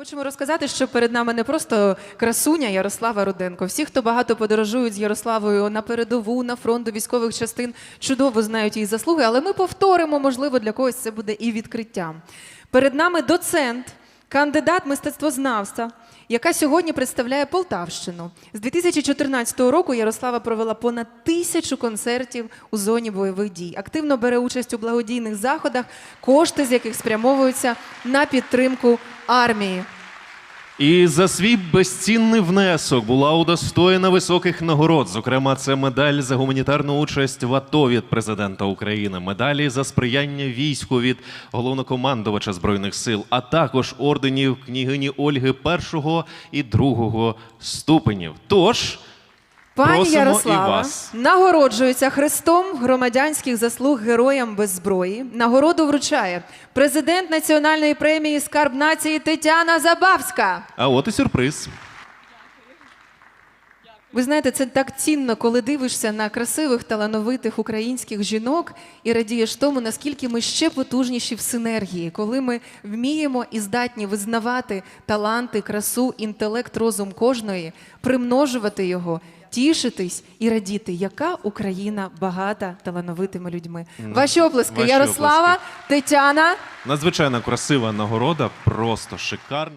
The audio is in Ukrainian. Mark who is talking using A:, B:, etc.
A: Хочемо розказати, що перед нами не просто красуня Ярослава Руденко. Всі, хто багато подорожують з Ярославою на передову, на фронт до військових частин, чудово знають її заслуги, але ми повторимо, можливо, для когось це буде і відкриттям. Перед нами доцент, кандидат мистецтвознавця, яка сьогодні представляє Полтавщину. З 2014 року Ярослава провела понад тисячу концертів у зоні бойових дій. Активно бере участь у благодійних заходах, кошти з яких спрямовуються на підтримку армії.
B: І за свій безцінний внесок була удостоєна високих нагород. Зокрема, це медаль за гуманітарну участь в АТО від президента України, медалі за сприяння війську від головнокомандувача збройних сил, а також орденів княгині Ольги першого і другого ступенів. Тож
A: Пані
B: Просимо і
A: Ярослава
B: вас.
A: нагороджується хрестом громадянських заслуг героям без зброї. Нагороду вручає президент національної премії Скарб нації Тетяна Забавська.
B: а от і сюрприз.
A: Ви знаєте, це так цінно, коли дивишся на красивих, талановитих українських жінок і радієш тому, наскільки ми ще потужніші в синергії, коли ми вміємо і здатні визнавати таланти, красу, інтелект, розум кожної, примножувати його. Тішитись і радіти, яка Україна багата талановитими людьми. Ваші оплески,
B: Ваші
A: Ярослава,
B: оплески.
A: Тетяна.
B: Надзвичайно красива нагорода, просто шикарна.